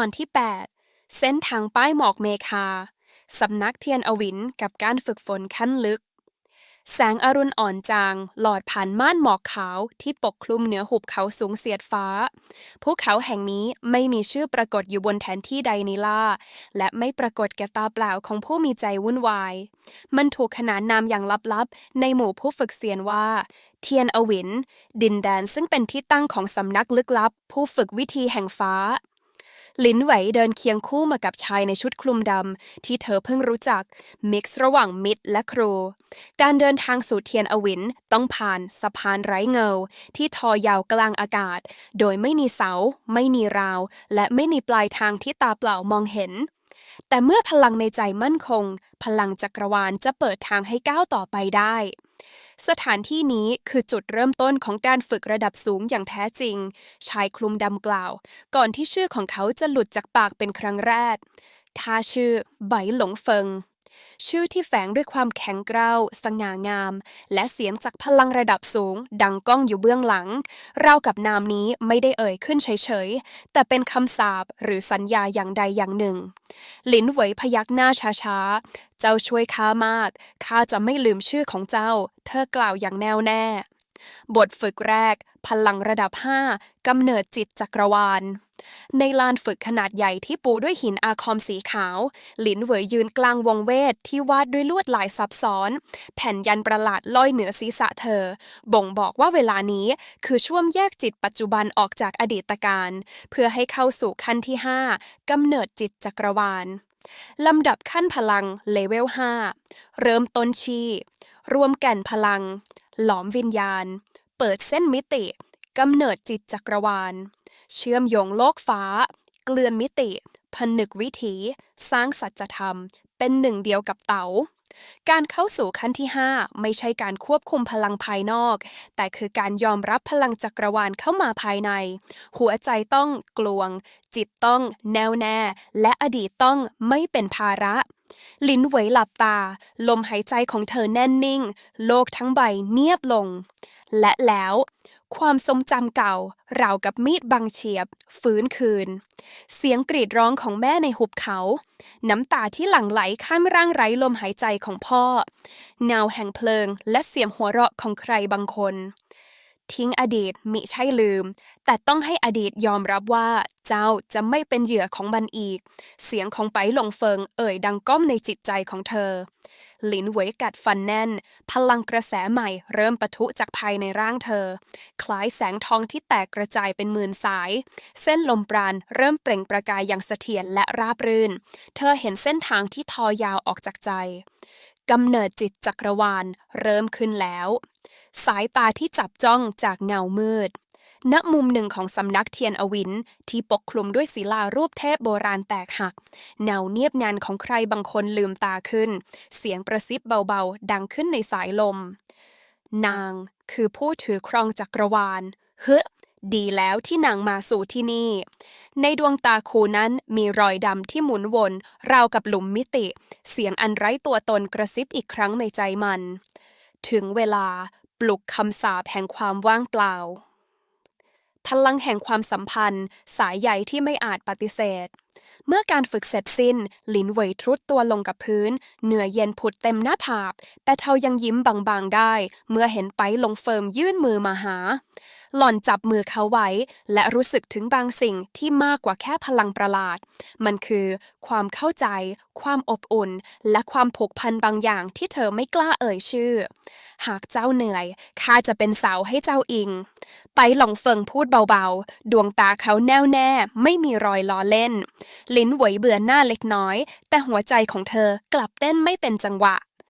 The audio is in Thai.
ตอนที่ 8 เส้นทางป้ายหมอกเมคา สำนักเทียนอวินกับการฝึกฝนขั้นลึก แสงอรุณอ่อนจาง หลอดผ่านม่านหมอกขาวที่ปกคลุมเหนือหุบเขาสูงเสียดฟ้า ภูเขาแห่งนี้ไม่มีชื่อปรากฏอยู่บนแผนที่ใดในล่า และไม่ปรากฏแก่ตาเปล่าของผู้มีใจวุ่นวาย มันถูกขนานนามอย่างลับๆ ในหมู่ผู้ฝึกเซียนว่าเทียนอวิน ดินแดนซึ่งเป็นที่ตั้งของสำนักลึกลับ ผู้ฝึกวิธีแห่งฟ้า ลินไหวเดินเคียงคู่มากับชายในชุดคลุมดำ ที่เธอเพิ่งรู้จัก มิกซ์ระหว่างมิตรและครู การเดินทางสู่เทียนอวินต้องผ่านสะพานไร้เงา ที่ทอยาวกลางอากาศ โดยไม่มีเสา ไม่มีราว และไม่มีปลายทางที่ตาเปล่ามองเห็น แต่เมื่อพลังในใจมั่นคง พลังจักรวาลจะเปิดทางให้ก้าวต่อไปได้ สถานที่นี้คือจุดเริ่มต้นของการฝึกระดับสูงอย่างแท้จริง ชายคลุมดำกล่าว ก่อนที่ชื่อของเขาจะหลุดจากปากเป็นครั้งแรกข้าชื่อไบหลงเฟิง ชื่อที่แฝงด้วยความแข็งกร้าวสง่างาม และเสียงจากพลังระดับสูง ดังก้องอยู่เบื้องหลัง เรากับนามนี้ไม่ได้เอ่ยขึ้นเฉยๆ แต่เป็นคำสาปหรือสัญญาอย่างใดอย่างหนึ่ง หลินเหวยพยักหน้าช้าๆ เจ้าช่วยข้ามาก ข้าจะไม่ลืมชื่อของเจ้า เธอกล่าวอย่างแน่วแน่ บทฝึกแรก พลังระดับ 5กำเนิดจิตจักรวาล ในลานฝึกขนาดใหญ่ที่ปูด้วยหินอาคอมสีขาว หลินเหวยยืนกลางวงเวทที่วาดด้วยลวดลายซับซ้อน แผ่นยันประหลาดลอยเหนือศีรษะเธอ บ่งบอกว่าเวลานี้คือช่วงแยกจิตปัจจุบันออกจากอดีตการ เพื่อให้เข้าสู่ขั้นที่ 5กำเนิดจิตจักรวาลลำดับขั้นพลังเลเวล 5 เริ่มต้นชีรวมแก่นพลัง หลอมวิญญาณ เปิดเส้นมิติกำเนิดจิตจักรวาล เชื่อมโยงโลกฟ้า เกลื่อนมิติ ผนึกวิถี สร้างสัจธรรม เป็นหนึ่งเดียวกับเต๋าการเข้าสู่ขั้นที่ 5 ไม่ใช่การควบคุมพลังภายนอก แต่คือการยอมรับพลังจักรวาลเข้ามาภายใน หัวใจต้องกลวง จิตต้องแน่วแน่ และอดีตต้องไม่เป็นภาระ ลิ้นเหวหลับตา ลมหายใจของเธอแน่นนิ่ง โลกทั้งใบเงียบลง และแล้ว ความทรงจำเก่าราวกับมีดบังเฉียบ ฟื้นคืน เสียงกรีดร้องของแม่ในหุบเขา น้ำตาที่หลั่งไหลข้ามร่างไร้ลมหายใจของพ่อเงาแห่งเพลิงและเสียงหัวเราะของใครบางคน ทิ้งอดีตมิใช่ลืม แต่ต้องให้อดีตยอมรับว่าเจ้าจะไม่เป็นเหยื่อของมันอีก เสียงของไปหลงเฟิงเอ่ยดังก้มในจิตใจของเธอ หลินเหวยกัดฟันแน่น พลังกระแสใหม่เริ่มปะทุจากภายในร่างเธอ คล้ายแสงทองที่แตกกระจายเป็นหมื่นสาย เส้นลมปราณเริ่มเปล่งประกายอย่างเสถียรและราบรื่น เธอเห็นเส้นทางที่ทอยาวออกจากใจกำเนิดจิตจักรวาลเริ่มขึ้นแล้ว สายตาที่จับจ้องจากเงามืด ณมุมหนึ่งของสำนักเทียนอวินที่ปกคลุมด้วยศิลารูปเทพโบราณแตกหักเงาเนียบงันของใครบางคนลืมตาขึ้น เสียงประซิบเบาๆ ดังขึ้นในสายลม นางคือผู้ถือครองจักรวาล เฮ้ดีแล้วที่นางมาสู่ที่นี่ ในดวงตาคูนั้นมีรอยดำที่หมุนวน ราวกับหลุมมิติ เสียงอันไร้ตัวตนกระซิบอีกครั้งในใจมัน ถึงเวลาปลุกคำสาปแห่งความว่างเปล่า พลังแห่งความสัมพันธ์ สายใยที่ไม่อาจปฏิเสธ เมื่อการฝึกเสร็จสิ้น หลินเหวยทรุดตัวลงกับพื้น เหนื่อยเย็นผุดเต็มหน้าผากแต่เทายังยิ้มบางๆได้ เมื่อเห็นไปลงเฟิร์มยื่นมือมาหา หล่อนจับมือเขาไว้ และรู้สึกถึงบางสิ่งที่มากกว่าแค่พลังประหลาด มันคือ ความเข้าใจ ความอบอุ่น และความผูกพันบางอย่างที่เธอไม่กล้าเอ่ยชื่อ หากเจ้าเหนื่อยข้าจะเป็นเสาให้เจ้าอิง ไปหลงเฟิงพูดเบาๆ ดวงตาเขาแน่วแน่ ไม่มีรอยล้อเล่น ลิ้นเหวเบื่อหน้าเล็กน้อย แต่หัวใจของเธอกลับเต้นไม่เป็นจังหวะ